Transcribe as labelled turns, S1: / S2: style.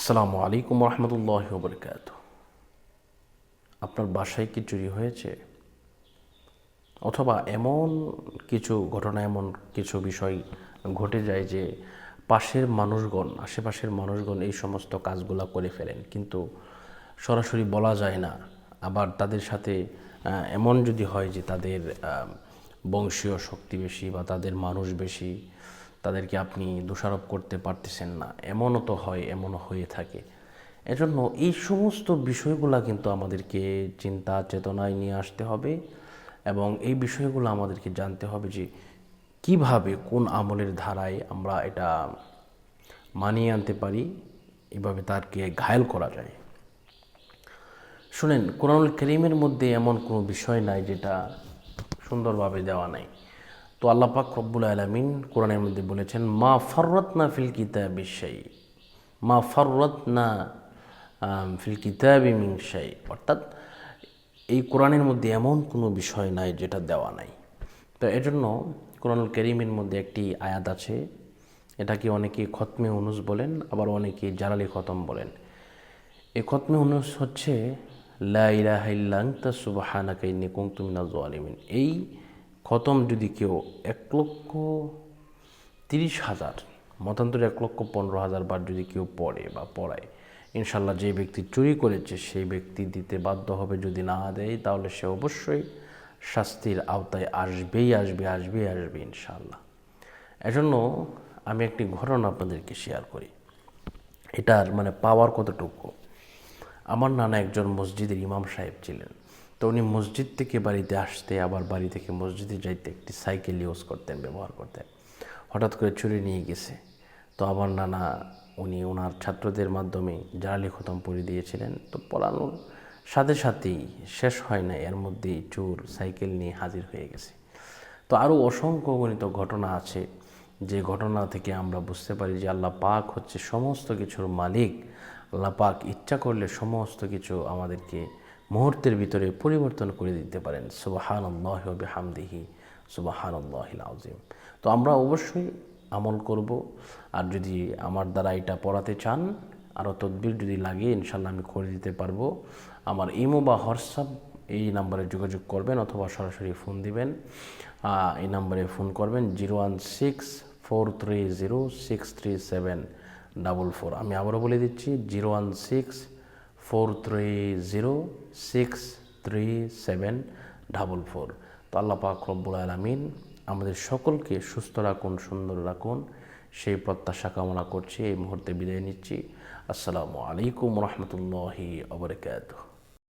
S1: আসসালামু আলাইকুম রহমতুল্লাহ বরকাত আপনার বাসায় কি চুরি হয়েছে? অথবা এমন কিছু ঘটনা, এমন কিছু বিষয় ঘটে যায় যে পাশের মানুষগণ, আশেপাশের মানুষগণ এই সমস্ত কাজগুলো করে ফেলেন, কিন্তু সরাসরি বলা যায় না। আবার তাদের সাথে এমন যদি হয় যে তাদের বংশীয় শক্তি বেশি বা তাদের মানুষ বেশি তাদেরকে আপনি দোষারোপ করতে পারতেছেন না। এমনও তো হয়, এমনও হয়ে থাকে। এজন্য এই সমস্ত বিষয়গুলো কিন্তু আমাদেরকে চিন্তা, চেতনায় নিয়ে আসতে হবে এবং এই বিষয়গুলো আমাদেরকে জানতে হবে যে কীভাবে, কোন আমলের ধারায় আমরা এটা মানিয়ে আনতে পারি, এভাবে তারকে ঘায়েল করা যায়। শুনেন, কোরআনুল করিমের মধ্যে এমন কোনো বিষয় নাই যেটা সুন্দরভাবে দেওয়া নাই। তো আল্লাহ পাক রব্বুল আলমিন কোরআনের মধ্যে বলেছেন, মা ফররত না ফিল কিতাব শাই মা ফররত না ফিল কিতাব মিংশাই অর্থাৎ এই কোরআনের মধ্যে এমন কোনো বিষয় নাই যেটা দেওয়া নাই। তো এজন্য কোরআনুল করিমের মধ্যে একটি আয়াত আছে, এটাকে অনেকে খতমে অনুস বলেন, আবার অনেকে জালালি খতম বলেন। এই খতমে অনুস হচ্ছে, লা ইলাহা ইল্লা আনতা সুবহানাকা ইন্নী কুনতু মিনাজ এই খতম যদি কেউ এক লক্ষ তিরিশ হাজার, মতান্তরে এক লক্ষ পনেরো হাজার বার যদি কেউ পড়ে বা পড়ায়, ইনশাল্লাহ যে ব্যক্তি চুরি করেছে সেই ব্যক্তি দিতে বাধ্য হবে যদি না দেয়, তাহলে সে অবশ্যই শাস্তির আওতায় আসবেই, আসবে আসবেই, আসবে ইনশাল্লাহ। এজন্য আমি একটি ঘটনা আপনাদেরকে শেয়ার করি। এটার মানে পাওয়ার কতটুকু? আমার নানা একজন মসজিদের ইমাম সাহেব ছিলেন। তো উনি মসজিদ থেকে বাড়িতে আসতে, আবার বাড়ি থেকে মসজিদে যাইতে একটি সাইকেল ইউজ করতেন, ব্যবহার করতেন। হঠাৎ করে চুরি নিয়ে গেছে। তো আমার নানা, উনি ওনার ছাত্রদের মাধ্যমে জালালি খতম পড়ে দিয়েছিলেন। তো পড়ানোর সাথে সাথেই শেষ হয় না, এর মধ্যেই চোর সাইকেল নিয়ে হাজির হয়ে গেছে। তো আরও অসংখ্য গণিত ঘটনা আছে। যে ঘটনা থেকে আমরা বুঝতে পারি যে আল্লাহ পাক হচ্ছে সমস্ত কিছুর মালিক। আল্লাহ পাক ইচ্ছা করলে সমস্ত কিছু আমাদেরকে মুহূর্তের ভিতরে পরিবর্তন করে দিতে পারেন। সুবাহান আল্লাহ হামদিহি সুবাহান আল্লাহিল আজিম তো আমরা অবশ্যই আমল করব। আর যদি আমার দ্বারা এটা পড়াতে চান, আরও তদবির যদি লাগে ইনশাল্লাহ আমি করে দিতে পারব। আমার ইমো বা হোয়াটসঅ্যাপ এই নাম্বারে যোগাযোগ করবেন অথবা সরাসরি ফোন দিবেন। এই নাম্বারে ফোন করবেন zero one six four three zero six three seven double four আমি আবারও বলে দিচ্ছি zero one six four three zero six three seven double four তো আল্লাহ পাক রব্বুল আলমিন আমাদের সকলকে সুস্থ রাখুন, সুন্দর রাখুন। সেই প্রত্যাশা কামনা করছি, এই মুহূর্তে বিদায় নিচ্ছি। আসসালামু আলাইকুম রহমতুল্লাহি আবরকাত